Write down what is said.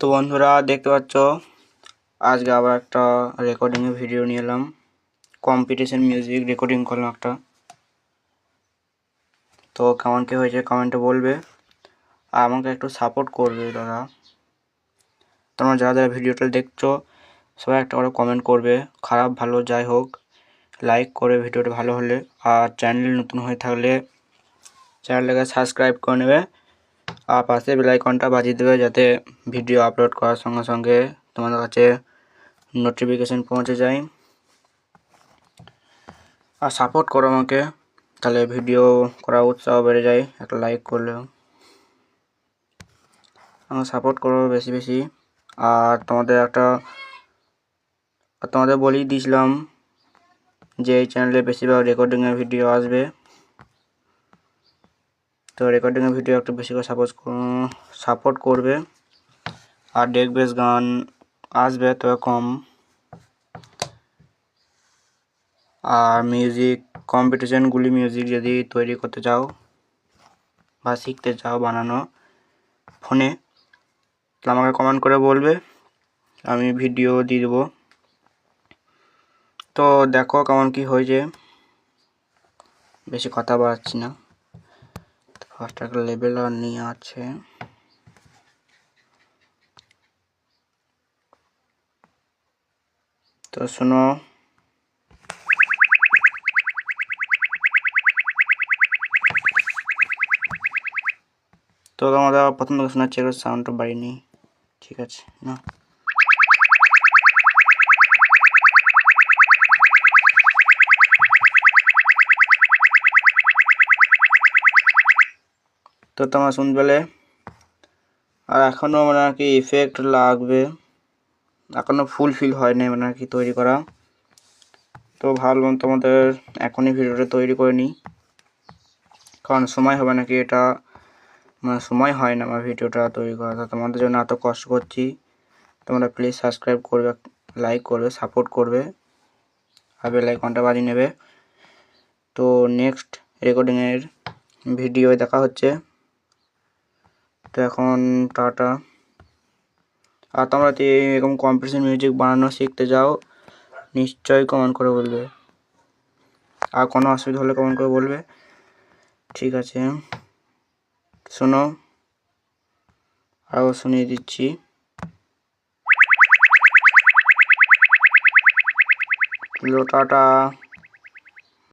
তো বন্ধুরা দেখতে পাচ্ছ, আজকে আবার একটা রেকর্ডিংয়ের ভিডিও নিয়ে এলাম। কম্পিটিশন মিউজিক রেকর্ডিং করলাম একটা। তো কেমন কী হয়েছে কমেন্টে বলবে। আর আমাকে একটু সাপোর্ট করবে দাদা। তোমরা যারা যারা ভিডিওটা দেখছ, সবাই একটা করে কমেন্ট করবে। খারাপ, ভালো, যাই হোক লাইক করে ভিডিওটা ভালো হলে। আর চ্যানেল নতুন হয়ে থাকলে চ্যানেলটাকে সাবস্ক্রাইব করে নেবে। আর পাশে বেলাইকনটা বাজিয়ে দেবে যাতে ভিডিও আপলোড করার সঙ্গে সঙ্গে তোমাদের কাছে নোটিফিকেশান পৌঁছে যায়। আর সাপোর্ট করো আমাকে, তাহলে ভিডিও করার উৎসাহ বেড়ে যায়, একটা লাইক করলে আমাকে সাপোর্ট করো বেশি বেশি। আর তোমাদের একটা, তোমাদের বলেই দিয়েছিলাম যে এই চ্যানেলে বেশিরভাগ রেকর্ডিংয়ের ভিডিও আসবে। তো রেকর্ডিংয়ের ভিডিও একটু বেশি করে সাপোর্ট সাপোর্ট করবে। আর ডেক বেস গান আসবে তবে কম। আর মিউজিক কম্পিটিশানগুলি মিউজিক যদি তৈরি করতে চাও বা শিখতে চাও বানানো ফোনে, তাহলে আমাকে কমেন্ট করে বলবে, আমি ভিডিও দিয়ে দেবো। তো দেখো কেমন কি হয়েছে, বেশি কথা বাড়াচ্ছি না। লেভেল আর নিয়ে আছে। তো শোনো। তো তোমাদের প্রথম থেকে শোনাচ্ছি সাউন্ডটা নিই ঠিক আছে না তো তোমরা শুনতে পেলে আর এখনও মানে আর কি ইফেক্ট লাগবে। এখনও ফুল ফিল হয়নি মানে আর কি তৈরি করা। তো ভাবলাম তোমাদের এখনই ভিডিওটা তৈরি করে নিই। কারণ সময় হবে নাকি এটা। মানে সময় হয় না আমার ভিডিওটা তৈরি করা তো তোমাদের জন্য এত কষ্ট করছি। তোমরা প্লিজ সাবস্ক্রাইব করবে লাইক করবে সাপোর্ট করবে। আর বেল আইকনটা বাজিয়ে নেবে। তো নেক্সট রেকর্ডিংয়ের ভিডিও দেখা হচ্ছে। তো এখন টাটা। আর তোমরা যদি এরকম কম্পিটিশন মিউজিক বানানো শিখতে যাও, নিশ্চয়ই কমেন্ট করে বলবে। আর কোনো অসুবিধা হলে কমেন্ট করে বলবে। ঠিক আছে। শোনো। আরও শুনিয়ে দিচ্ছি। টাটা।